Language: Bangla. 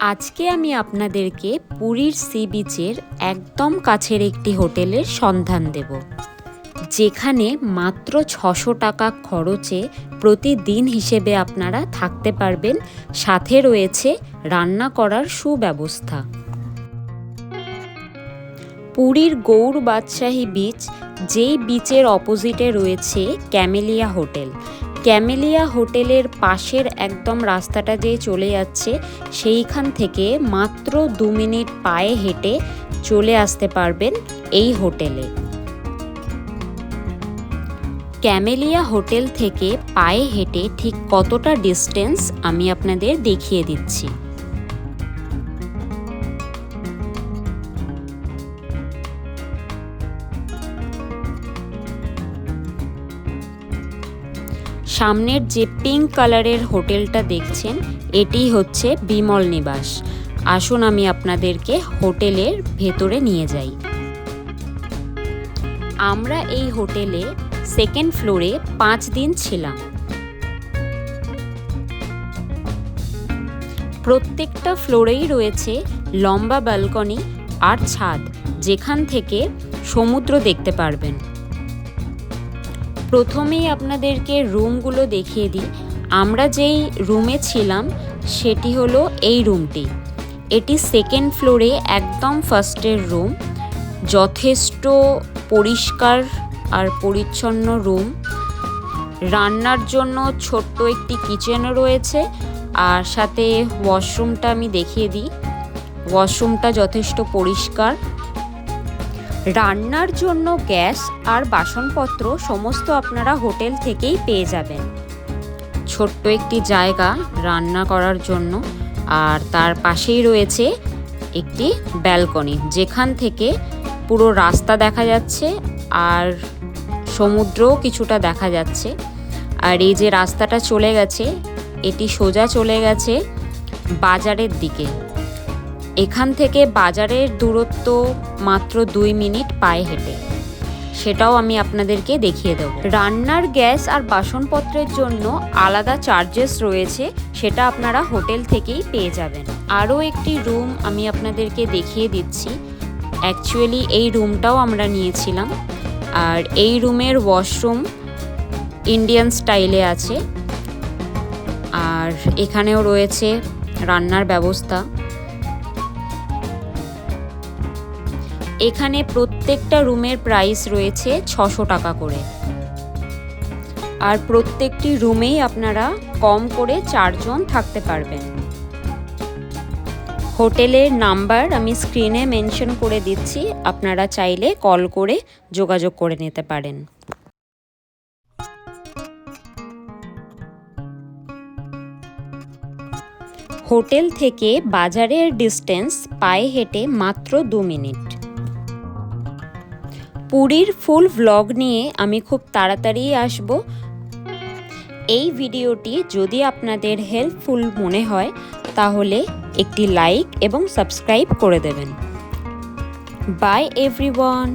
আজকে আমি আপনাদেরকে পুরীর সি বিচের একদম কাছের একটি হোটেলের সন্ধান দেব, যেখানে মাত্র ছশো টাকা খরচে প্রতিদিন হিসেবে আপনারা থাকতে পারবেন, সাথে রয়েছে রান্না করার সুব্যবস্থা। পুরীর গৌর বাদশাহী বিচ, যেই বিচের অপোজিটে রয়েছে ক্যামেলিয়া হোটেল ক্যামেলিয়া হোটেলের পাশের একদম রাস্তাটা যে চলে যাচ্ছে, সেইখান থেকে মাত্র দু মিনিট পায়ে হেঁটে চলে আসতে পারবেন এই হোটেলে। ক্যামেলিয়া হোটেল থেকে পায়ে হেঁটে ঠিক কতটা ডিস্টেন্স আমি আপনাদের দেখিয়ে দিচ্ছি। সামনের যে পিঙ্ক কালারের হোটেলটা দেখছেন, এটি হচ্ছে বিমল নিবাস। আসুন আমি আপনাদেরকে হোটেলের ভেতরে নিয়ে যাই। আমরা এই হোটেলে সেকেন্ড ফ্লোরে পাঁচ দিন ছিলাম। প্রত্যেকটা ফ্লোরেই রয়েছে লম্বা ব্যালকনি আর ছাদ, যেখান থেকে সমুদ্র দেখতে পারবেন। প্রথমেই আপনাদেরকে রুমগুলো দেখিয়ে দিই। আমরা যেই রুমে ছিলাম, সেটি হলো এই রুমটি। এটি সেকেন্ড ফ্লোরে একদম ফার্স্টের রুম যথেষ্ট পরিষ্কার আর পরিচ্ছন্ন রুম রান্নার জন্য ছোট্ট একটি কিচেনও রয়েছে। আর সাথে ওয়াশরুমটা আমি দেখিয়ে দিই। ওয়াশরুমটা যথেষ্ট পরিষ্কার। রান্নার জন্য গ্যাস আর বাসনপত্র সমস্ত আপনারা হোটেল থেকেই পেয়ে যাবেন। ছোট্ট একটি জায়গা রান্না করার জন্য আর তার পাশেই রয়েছে একটি ব্যালকনি। যেখান থেকে পুরো রাস্তা দেখা যাচ্ছে আর সমুদ্রও কিছুটা দেখা যাচ্ছে। আর এই যে রাস্তাটা চলে গেছে, এটি সোজা চলে গেছে বাজারের দিকে। এখান থেকে বাজারের দূরত্ব মাত্র দুই মিনিট পায়ে হেঁটে। সেটাও আমি আপনাদেরকে দেখিয়ে দেব। রান্নার গ্যাস আর বাসনপত্রের জন্য আলাদা চার্জেস রয়েছে, সেটা আপনারা হোটেল থেকেই পেয়ে যাবেন। আরও একটি রুম আমি আপনাদেরকে দেখিয়ে দিচ্ছি। অ্যাকচুয়ালি এই রুমটাও আমরা নিয়েছিলাম। আর এই রুমের ওয়াশরুম ইন্ডিয়ান স্টাইলে আছে। আর এখানেও রয়েছে রান্নার ব্যবস্থা। এখানে প্রত্যেকটা রুমের প্রাইস রয়েছে ছশো টাকা করে। আর প্রত্যেকটি রুমেই আপনারা কম করে চারজন থাকতে পারবেন। হোটেলের নাম্বার আমি স্ক্রিনে মেনশন করে দিচ্ছি, আপনারা চাইলে কল করে যোগাযোগ করে নিতে পারেন। হোটেল থেকে বাজারের ডিস্টেন্স পায়ে হেঁটে মাত্র দু মিনিট। পুরীর ফুল ভ্লগ নিয়ে আমি খুব তাড়াতাড়ি আসব। এই ভিডিওটি যদি আপনাদের হেল্পফুল মনে হয়, তাহলে একটি লাইক এবং সাবস্ক্রাইব করে দেবেন। By everyone